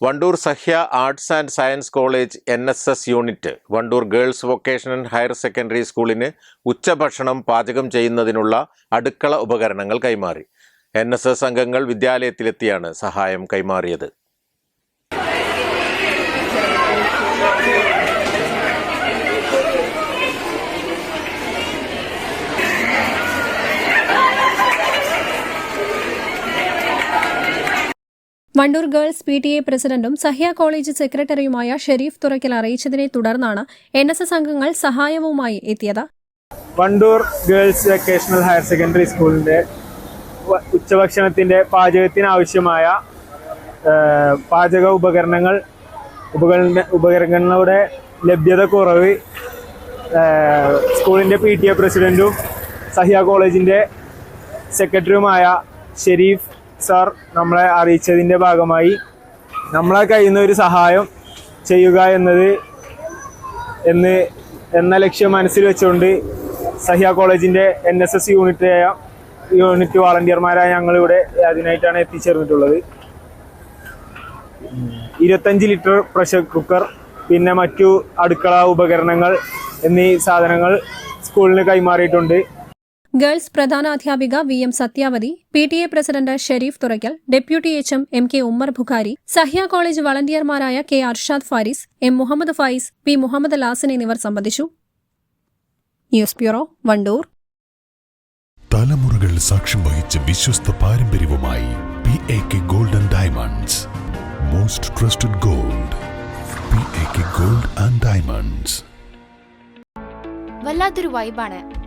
Wandoor Sahya arts and science college N S S unit Wandoor girls vocational higher secondary സ്കൂളിന് ഉച്ചഭക്ഷണം പാചകം ചെയ്യുന്നതിനുള്ള അടുക്കള ഉപകരണങ്ങൾ കൈമാറി. എൻ അംഗങ്ങൾ വിദ്യാലയത്തിലെത്തിയാണ് സഹായം കൈമാറിയത്. Wandoor girls P T A പ്രസിഡന്റും സഹ്യ കോളേജ് സെക്രട്ടറിയുമായ ഷെരീഫ് തുറക്കൽ അറിയിച്ചതിനെ തുടർന്നാണ് എൻ എസ് എസ് അംഗങ്ങൾ സഹായവുമായി എത്തിയത്. Wandoor girls vocational higher secondary സ്കൂളിന്റെ ഉച്ചഭക്ഷണത്തിന്റെ പാചകത്തിന് പാചകത്തിനാവശ്യമായ ആ, പാചക ഉപകരണങ്ങൾ ഉപകരണ ഉപകരണങ്ങളുടെ ലഭ്യത കുറവ് സ്കൂളിന്റെ പി ടി എ പ്രസിഡന്റും സഹ്യ കോളേജിന്റെ സെക്രട്ടറിയുമായ ഷെരീഫ് സാർ നമ്മളെ അറിയിച്ചതിന്റെ ഭാഗമായി നമ്മളെ കഴിയുന്ന ഒരു സഹായം ചെയ്യുക എന്നത് എന്ന് എന്ന ലക്ഷ്യം മനസ്സിൽ വെച്ചുകൊണ്ട് സഹ്യ കോളേജിന്റെ എൻ എസ് എസ് യൂണിറ്റായ യൂണിറ്റ് വാളണ്ടിയർമാരായ ഞങ്ങളിവിടെ അതിനായിട്ടാണ് എത്തിച്ചേർന്നിട്ടുള്ളത്. ഇരുപത്തഞ്ച് ലിറ്റർ പ്രഷർ കുക്കർ പിന്നെ മറ്റു അടുക്കള ഉപകരണങ്ങൾ എന്നീ സാധനങ്ങൾ സ്കൂളിന് കൈമാറിയിട്ടുണ്ട്. Girls പ്രധാനാധ്യാപിക V M Sathyavathi P T A president Shareef Thurakkal deputy H M M K Ummar Bukhari Sahya college വളണ്ടിയർമാരായ K Arshad Faris M Muhammad Fayis P Muhammad Lasan എന്നിവർ സംബന്ധിച്ചു. News bureau Wandoor. തലമുറകൾ സാക്ഷ്യം വഹിച്ച വിശ്വസ്ത പാരമ്പര്യവുമായി P A K gold and diamonds most trusted gold P A K gold and diamonds വല്ലാത്തൊരു വൈബാണ്